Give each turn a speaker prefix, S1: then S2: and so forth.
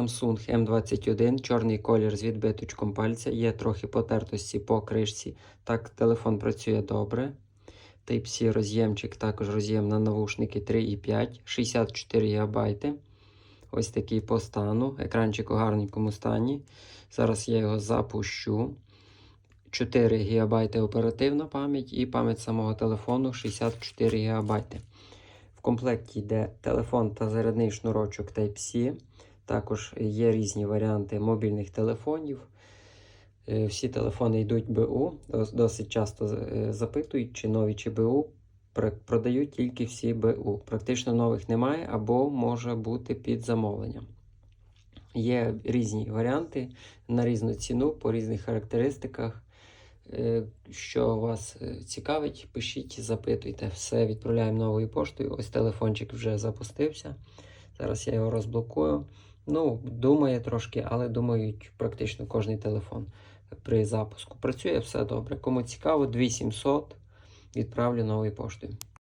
S1: Samsung M21, чорний колір з відбиточком пальця, є трохи потертості по кришці. Так, телефон працює добре. Type-C роз'ємчик, також роз'єм на навушники 3,5, 64 ГБ. Ось такий по стану. Екранчик у гарненькому стані. Зараз я його запущу. 4 ГБ оперативна пам'ять і пам'ять самого телефону 64 ГБ. В комплекті йде телефон та зарядний шнурочок Type-C. Також є різні варіанти мобільних телефонів. Е, Всі телефони йдуть БУ. Досить часто е, запитують, чи нові, чи БУ. Продають тільки всі БУ. Практично нових немає або може бути під замовленням. Є різні варіанти на різну ціну, по різних характеристиках. Е, Що вас цікавить, пишіть, запитуйте. Все відправляємо новою поштою. Ось телефончик вже запустився. Зараз я його розблокую. Ну, думає трошки, але думають практично кожний телефон при запуску. Працює все добре. Кому цікаво, 2700 відправлю новою поштою.